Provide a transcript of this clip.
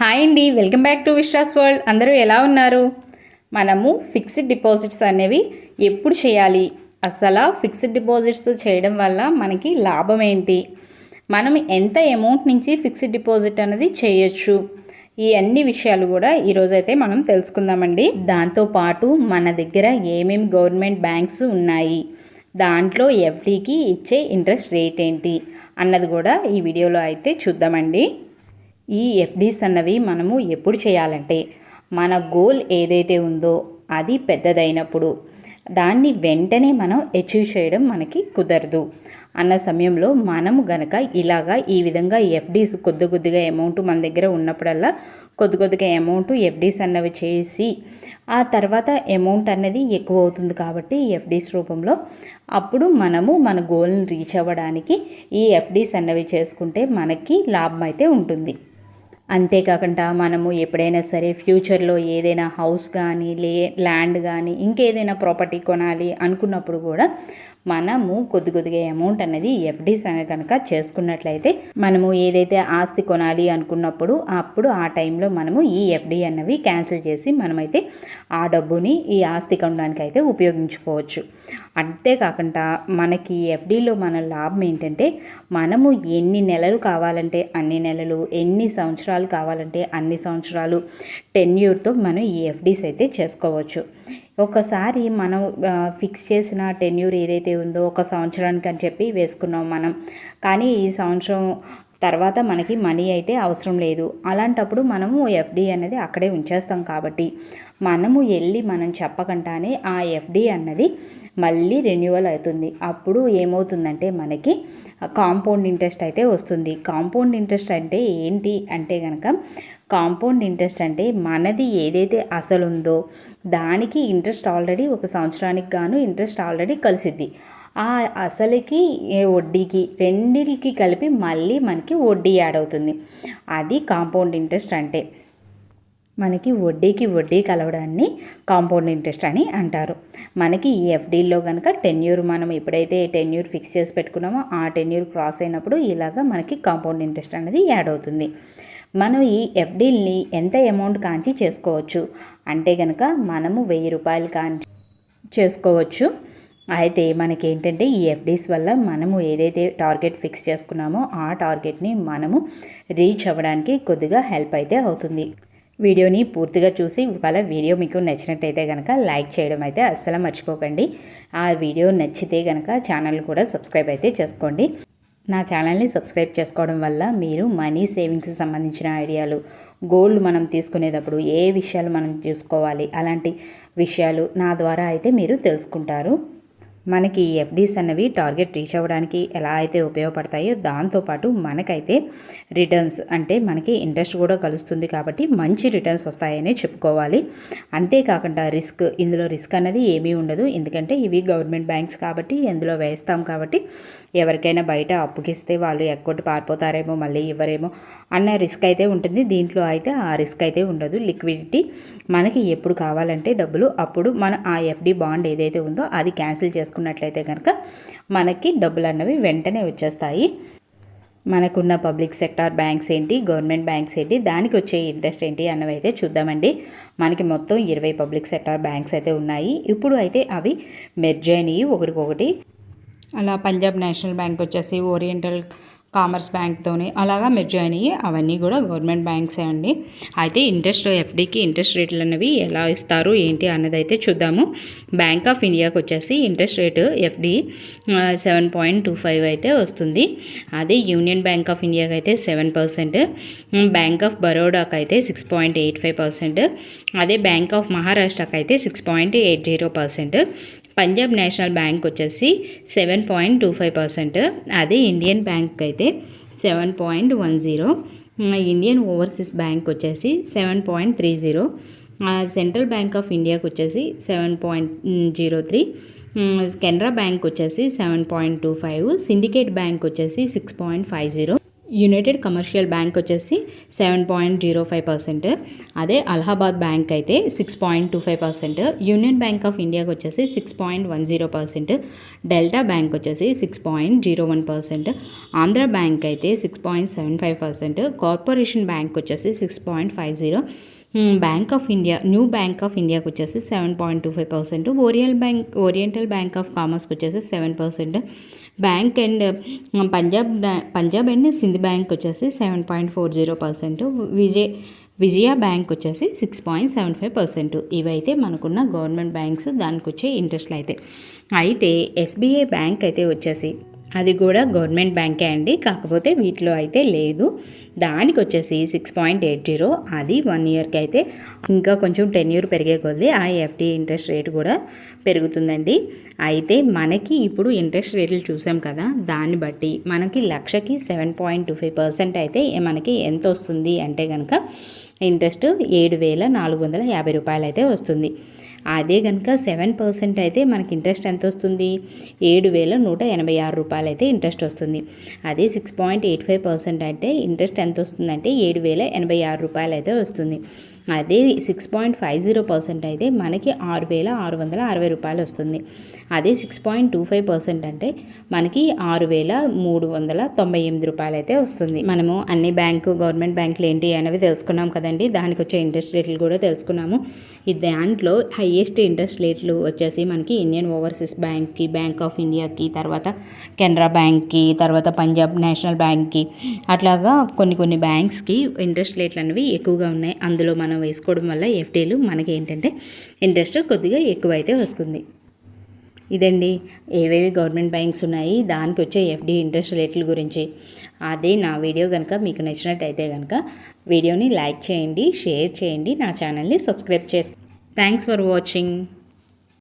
Hi అండి welcome back to Vishwas world. అందరూ ఎలా ఉన్నారు? మనము ఫిక్స్డ్ డిపాజిట్స్ అనేవి ఎప్పుడు చేయాలి? అసలు ఫిక్స్డ్ డిపాజిట్స్ చేయడం వల్ల మనకి లాభం ఏంటి? మనం ఎంత అమౌంట్ నుంచి ఫిక్స్డ్ డిపాజిట్ అనేది చేయొచ్చు? ఈ అన్ని విషయాలు కూడా ఈరోజైతే మనం తెలుసుకుందామండి. దాంతోపాటు మన దగ్గర ఏమేమి గవర్నమెంట్ బ్యాంక్స్ ఉన్నాయి? దాంట్లో ఎఫ్డీకి ఇచ్చే ఇంట్రెస్ట్ రేట్ ఏంటి? అన్నది కూడా ఈ వీడియోలో అయితే చూద్దామండి. ఈ ఎఫ్డీస్ అన్నవి మనము ఎప్పుడు చేయాలంటే మన గోల్ ఏదైతే ఉందో అది పెద్దదైనప్పుడు దాన్ని వెంటనే మనం అచీవ్ చేయడం మనకి కుదరదు. అన్న సమయంలో మనము గనక ఇలాగా ఈ విధంగా ఎఫ్డీస్ కొద్ది కొద్దిగా అమౌంట్ మన దగ్గర ఉన్నప్పుడల్లా కొద్ది కొద్దిగా అమౌంట్ ఎఫ్డీస్ అన్నవి చేసి ఆ తర్వాత అమౌంట్ అనేది ఎక్కువ అవుతుంది కాబట్టి ఎఫ్డీస్ రూపంలో అప్పుడు మనము మన గోల్ని రీచ్ అవ్వడానికి ఈ ఎఫ్డీస్ అన్నవి చేసుకుంటే మనకి లాభం అయితే ఉంటుంది. అంతేకాకుండా మనము ఎప్పుడైనా సరే ఫ్యూచర్లో ఏదైనా హౌస్ కానీ లే ల్యాండ్ కానీ ఇంకేదైనా ప్రాపర్టీ కొనాలి అనుకున్నప్పుడు కూడా మనము కొద్ది కొద్దిగా అమౌంట్ అనేది ఎఫ్డీస్ అనేది కనుక చేసుకున్నట్లయితే మనము ఏదైతే ఆస్తి కొనాలి అనుకున్నప్పుడు అప్పుడు ఆ టైంలో మనము ఈ ఎఫ్డీ అన్నవి క్యాన్సిల్ చేసి మనమైతే ఆ డబ్బుని ఈ ఆస్తి కొనడానికి అయితే ఉపయోగించుకోవచ్చు. అంతేకాకుండా మనకి ఎఫ్డీలో మన లాభం ఏంటంటే మనము ఎన్ని నెలలు కావాలంటే అన్ని నెలలు ఎన్ని సంవత్సరాలు కావాలంటే అన్ని సంవత్సరాలు టెన్యూర్తో మనం ఈ ఎఫ్డీస్ అయితే చేసుకోవచ్చు. ఒకసారి మనం ఫిక్స్ చేసిన టెన్యూర్ ఏదైతే ఉందో ఒక సంవత్సరానికి అని చెప్పి వేసుకున్నాం మనం. కానీ ఈ సంవత్సరం తర్వాత మనకి మనీ అయితే అవసరం లేదు. అలాంటప్పుడు మనము ఎఫ్డి అనేది అక్కడే ఉంచేస్తాం కాబట్టి మనము వెళ్ళి మనం చెప్పకుండానే ఆ ఎఫ్డి అన్నది మళ్ళీ రెన్యువల్ అవుతుంది. అప్పుడు ఏమవుతుందంటే మనకి కాంపౌండ్ ఇంట్రెస్ట్ అయితే వస్తుంది. కాంపౌండ్ ఇంట్రెస్ట్ అంటే ఏంటి అంటే కనుక కాంపౌండ్ ఇంట్రెస్ట్ అంటే మనది ఏదైతే అసలు ఉందో దానికి ఇంట్రెస్ట్ ఆల్రెడీ ఒక సంవత్సరానికి గాను ఇంట్రెస్ట్ ఆల్రెడీ కలిసిద్ది. ఆ అసలుకి వడ్డీకి రెండింటికి కలిపి మళ్ళీ మనకి వడ్డీ యాడ్ అవుతుంది. అది కాంపౌండ్ ఇంట్రెస్ట్ అంటే మనకి వడ్డీకి వడ్డీ కలవడాన్ని కాంపౌండ్ ఇంట్రెస్ట్ అని అంటారు. మనకి ఈ ఎఫ్డీల్లో కనుక టెన్యూర్ మనం ఎప్పుడైతే టెన్యూర్ ఫిక్స్ చేసి పెట్టుకున్నామో ఆ టెన్యూర్ క్రాస్ అయినప్పుడు ఇలాగా మనకి కాంపౌండ్ ఇంట్రెస్ట్ అనేది యాడ్ అవుతుంది. మనం ఈ ఎఫ్డీల్ని ఎంత అమౌంట్ కాంచి చేసుకోవచ్చు? అంటే కనుక మనము వెయ్యి రూపాయలు కాంచి చేసుకోవచ్చు. అయితే మనకి ఏంటంటే ఈ ఎఫ్డీస్ వల్ల మనము ఏదైతే టార్గెట్ ఫిక్స్ చేసుకున్నామో ఆ టార్గెట్ని మనము రీచ్ అవ్వడానికి కొద్దిగా హెల్ప్ అయితే అవుతుంది. వీడియోని పూర్తిగా చూసి ఇవాళ వీడియో మీకు నచ్చినట్టయితే కనుక లైక్ చేయడం అయితే అస్సలు మర్చిపోకండి. ఆ వీడియో నచ్చితే కనుక ఛానల్ కూడా సబ్స్క్రైబ్ అయితే చేసుకోండి. నా ఛానల్ని సబ్స్క్రైబ్ చేసుకోవడం వల్ల మీరు మనీ సేవింగ్స్కి సంబంధించిన ఐడియాలు గోల్డ్ మనం తీసుకునేటప్పుడు ఏ విషయాలు మనం చూసుకోవాలి అలాంటి విషయాలు నా ద్వారా అయితే మీరు తెలుసుకుంటారు. మనకి ఈ ఎఫ్డీస్ అన్నవి టార్గెట్ రీచ్ అవ్వడానికి ఎలా అయితే ఉపయోగపడతాయో దాంతోపాటు మనకైతే రిటర్న్స్ అంటే మనకి ఇంట్రెస్ట్ కూడా కలుస్తుంది కాబట్టి మంచి రిటర్న్స్ వస్తాయని చెప్పుకోవాలి. అంతేకాకుండా రిస్క్ ఇందులో రిస్క్ అనేది ఏమీ ఉండదు. ఎందుకంటే ఇవి గవర్నమెంట్ బ్యాంక్స్ కాబట్టి ఇందులో వేస్తాం కాబట్టి ఎవరికైనా బయట అప్పుకిస్తే వాళ్ళు ఎక్కొట్టి పారిపోతారేమో మళ్ళీ ఇవ్వరేమో అన్న రిస్క్ అయితే ఉంటుంది. దీంట్లో అయితే ఆ రిస్క్ అయితే ఉండదు. లిక్విడిటీ మనకి ఎప్పుడు కావాలంటే డబ్బులు అప్పుడు మన ఆ ఎఫ్డి బాండ్ ఏదైతే ఉందో అది క్యాన్సిల్ చేసుకున్నట్లయితే కనుక మనకి డబ్బులు అన్నవి వెంటనే వచ్చేస్తాయి. మనకున్న పబ్లిక్ సెక్టార్ బ్యాంక్స్ ఏంటి గవర్నమెంట్ బ్యాంక్స్ ఏంటి దానికి వచ్చే ఇంట్రెస్ట్ ఏంటి అన్నవి అయితే చూద్దామండి. మనకి మొత్తం ఇరవై పబ్లిక్ సెక్టార్ బ్యాంక్స్ అయితే ఉన్నాయి. ఇప్పుడు అయితే అవి మెర్జ్ అయినాయి ఒకటికొకటి అలా పంజాబ్ నేషనల్ బ్యాంక్ వచ్చేసి ఓరియంటల్ కామర్స్ బ్యాంక్తోని అలాగా మెర్జ్ అయినాయి అవన్నీ కూడా గవర్నమెంట్ బ్యాంక్సే అండి. అయితే ఇంట్రెస్ట్ ఎఫ్డీకి ఇంట్రెస్ట్ రేట్లు అనేవి ఎలా ఇస్తారు ఏంటి అన్నది అయితే చూద్దాము. బ్యాంక్ ఆఫ్ ఇండియాకి వచ్చేసి interest rate FD seven point two five అయితే వస్తుంది. అదే యూనియన్ బ్యాంక్ ఆఫ్ ఇండియాకి అయితే సెవెన్ పర్సెంట్ బ్యాంక్ ఆఫ్ బరోడాకి అయితే six point eight five percent అదే బ్యాంక్ ఆఫ్ మహారాష్ట్రకి అయితే six point eight zero percent Punjab national bank వచ్చేసి seven point two five percent. అదే ఇండియన్ బ్యాంక్ అయితే seven point one zero. Indian overseas bank వచ్చేసి seven point three zero. Central bank of ఇండియాకి వచ్చేసి seven point zero three. Canara bank వచ్చేసి seven point two five. Syndicate bank వచ్చేసి six point five zero. United commercial bank వచ్చేసి seven point zero five percent అదే Allahabad bank అయితే six point two five percent union bank of ఇండియాకి వచ్చేసి six point one zero percent delta bank వచ్చేసి six point zero one percent Andhra bank అయితే six point seven five percent corporation bank వచ్చేసి six point five zero bank of India new bank of ఇండియాకి వచ్చేసి seven point two five percent oriel bank oriental bank of కామర్స్కి వచ్చేసి seven percent bank and Punjab Punjab and Sindh bank వచ్చేసి seven point four zero percent Vijay Vijaya bank వచ్చేసి six point seven five percent ఇవైతే మనకున్న government banks దానికి వచ్చే ఇంట్రెస్ట్లు అయితే అయితే SBI bank అయితే వచ్చేసి అది కూడా గవర్నమెంట్ బ్యాంకే అండి. కాకపోతే వీటిలో అయితే లేదు. దానికి వచ్చేసి సిక్స్ పాయింట్ ఎయిట్ జీరో అది వన్ ఇయర్కి అయితే ఇంకా కొంచెం టెన్ ఇయర్ పెరిగే కొద్దీ ఆ ఎఫ్డి ఇంట్రెస్ట్ రేట్ కూడా పెరుగుతుందండి. అయితే మనకి ఇప్పుడు ఇంట్రెస్ట్ రేట్లు చూసాం కదా దాన్ని బట్టి మనకి లక్షకి seven point two five percent అయితే మనకి ఎంత వస్తుంది అంటే కనుక ఇంట్రెస్ట్ ఏడు వేల నాలుగు వందల యాభై రూపాయలు అయితే వస్తుంది. అదే కనుక సెవెన్ పర్సెంట్ అయితే మనకి ఇంట్రెస్ట్ ఎంత వస్తుంది? ఏడు వేల నూట ఎనభై ఆరు రూపాయలు అయితే ఇంట్రెస్ట్ వస్తుంది. అదే six point eight five percent అంటే ఇంట్రెస్ట్ ఎంత వస్తుందంటే ఏడు వేల ఎనభై ఆరు రూపాయలు అయితే వస్తుంది. అదే six point five zero percent అయితే మనకి ఆరు వేల ఆరు వందల అరవై రూపాయలు వస్తుంది. అదే six point two five percent అంటే మనకి ఆరు వేల మూడు వందల తొంభై ఎనిమిది రూపాయలు అయితే వస్తుంది. మనము అన్ని బ్యాంకు గవర్నమెంట్ బ్యాంకులు ఏంటి అనేవి తెలుసుకున్నాం కదండి. దానికి వచ్చే ఇంట్రెస్ట్ రేట్లు కూడా తెలుసుకున్నాము. ఈ దాంట్లో హయ్యెస్ట్ ఇంట్రెస్ట్ రేట్లు వచ్చేసి మనకి ఇండియన్ ఓవర్సీస్ బ్యాంక్కి బ్యాంక్ ఆఫ్ ఇండియాకి తర్వాత కెనరా బ్యాంక్కి తర్వాత పంజాబ్ నేషనల్ బ్యాంక్కి అట్లాగా కొన్ని కొన్ని బ్యాంక్స్కి ఇంట్రెస్ట్ రేట్లు అనేవి ఎక్కువగా ఉన్నాయి. అందులో మనం వేసుకోవడం వల్ల ఎఫ్డీలు మనకి ఏంటంటే ఇంట్రెస్ట్ కొద్దిగా ఎక్కువైతే వస్తుంది. ఇదండి. ఏవేవి గవర్నమెంట్ బ్యాంక్స్ ఉన్నాయి దానికి వచ్చే ఎఫ్డి ఇంట్రెస్ట్ రేట్ల గురించి. అదే నా వీడియో కనుక మీకు నచ్చినట్టయితే కనుక వీడియోని లైక్ చేయండి షేర్ చేయండి నా ఛానల్ని సబ్స్క్రైబ్ చేసి థ్యాంక్స్ ఫర్ వాచింగ్.